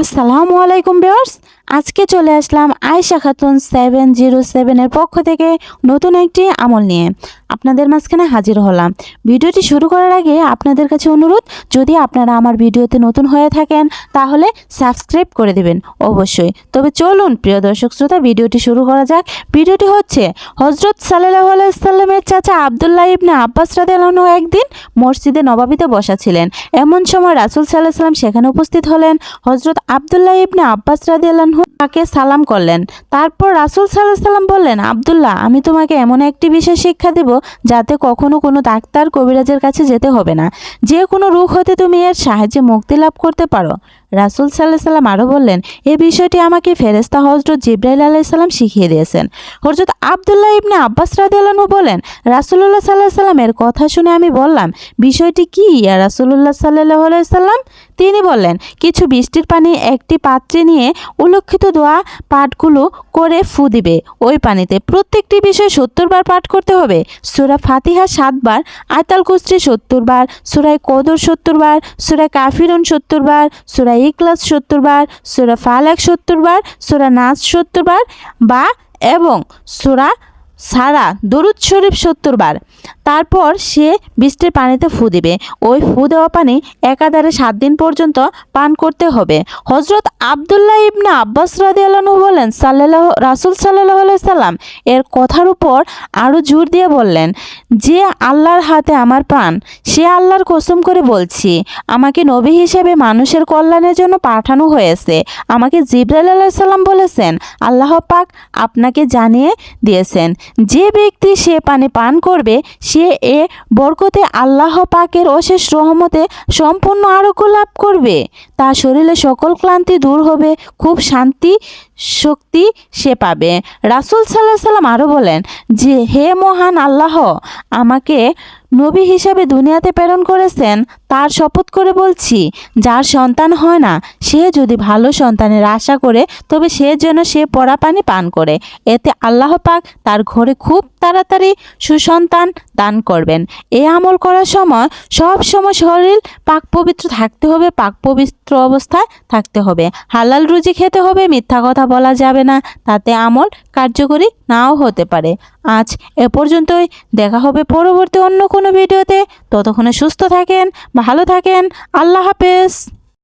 আসসালামু আলাইকুম ভিউয়ার্স। আজকে চলে আসলাম আয়শা খাতুন সেভেন জিরো সেভেনের পক্ষ থেকে নতুন একটি আমল নিয়ে। আপনাদের মাঝখানে হাজির হলাম। ভিডিওটি শুরু করার আগে আপনাদের কাছে অনুরোধ, যদি আপনারা আমার ভিডিওতে নতুন হয়ে থাকেন, তাহলে সাবস্ক্রাইব করে দেবেন, অবশ্যই। তবে চলুন, প্রিয় দর্শক শ্রোতা, ভিডিওটি শুরু করা যাক। ভিডিওটি হচ্ছে হজরত সাল্লাহ আলাইসাল্লামের চাচা আবদুল্লাহ ইবনে আব্বাস রাদিয়াল্লাহু একদিন মসজিদে নবাবিতে বসা ছিলেন। এমন সময় রাসুল সাল্লাহ সাল্লাম সেখানে উপস্থিত হলেন। হজরত আবদুল্লাহ ইবনে আব্বাস রাদিয়াল্লাহু তাকে সালাম করলেন। তারপর রাসুল সাল্লাহ সাল্লাম বললেন, আবদুল্লাহ, আমি তোমাকে এমন একটি বিষয় শিক্ষা দেব যাতে কখনো কোনো ডাক্তার কবিরাজের কাছে যেতে হবে না। যে কোনো রোগ হতে তুমি এর সাহায্যে মুক্তি লাভ করতে পারো। রাসুল সাল্লাহ সাল্লাম আরও বললেন, এ বিষয়টি আমাকে ফেরেস্তা হজরত জিব্রাইল আলাইসাল্লাম শিখিয়ে দিয়েছেন। হজরত আবদুল্লাহ ইবনে আব্বাস রাদিয়াল্লাহু বলেন রাসুল্লাহ সাল্লাহ সাল্লামের কথা শুনে আমি বললাম, বিষয়টি কি, ইয়া রাসুল্লাহ সাল্লাহ সাল্লাম তিনি বললেন, কিছু বৃষ্টির পানি একটি পাত্রে নিয়ে উল্লেখিত দোয়া পাঠগুলো করে ফু দিবে। ওই পানিতে প্রত্যেকটি বিষয় সত্তর বার পাঠ করতে হবে। সুরা ফাতিহা সাতবার আয়তাল কুস্ত্রি সত্তর বার, সুরায় কদর সত্তর বার সুরা কাফিরুন সত্তর বার সুরা ইকলাস সত্তর বার সুরা ফালাক সত্তর বার সুরা নাচ সত্তর বার বা এবং সুরা সারা দরুদ শরীফ সত্তর বার। তারপর সে বৃষ্টির পানিতে ফু দিবে। ওই ফু দেওয়া পানি একাধারে সাত দিন পর্যন্ত পান করতে হবে। হজরত আবদুল্লাহ ইবনা আব্বাস রাদিয়াল্লাহু বলেন সাল্লাহ রাসুল সাল্লাহ সাল্লাম এর কথার উপর আরও জোর দিয়ে বললেন, যে আল্লাহর হাতে আমার প্রাণ, সে আল্লাহর কসম করে বলছি, আমাকে নবী হিসেবে মানুষের কল্যাণের জন্য পাঠানো হয়েছে। আমাকে জিব্রাইল আলাহ সাল্লাম বলেছেন, আল্লাহ পাক আপনাকে জানিয়ে দিয়েছেন। যে ব্যক্তি সে পানে পান করবে, সে এ বরকতে আল্লাহ পাকের অশেষ রহমতে সম্পূর্ণ আরোগ্য লাভ করবে। তা শরীরে সকল ক্লান্তি দূর হবে, খুব শান্তি, শক্তি সে পাবে। রাসুল সাল্লাহ সাল্লাম আরও বলেন, যে হে মহান আল্লাহ, আমাকে নবী হিসাবে দুনিয়াতে প্রেরণ করেছেন, তার শপথ করে বলছি, যার সন্তান হয় না, সে যদি ভালো সন্তানের আশা করে, তবে সে যেন সে পড়া পানি পান করে। এতে আল্লাহ পাক তার ঘরে খুব তাড়াতাড়ি সুসন্তান দান করবেন। এ আমল করার সময় সব সময় শরীর পাক পবিত্র থাকতে হবে, পাক পবিত্র অবস্থায় থাকতে হবে। হালাল রুজি খেতে হবে, মিথ্যা কথা বলা যাবে না। তাতে আমল কার্যকরী নাও হতে পারে। আজ এ পর্যন্তই। দেখা হবে পরবর্তী অন্য কোনো ভিডিওতে। ততক্ষণে সুস্থ থাকেন, ভালো থাকেন। আল্লাহ হাফেজ।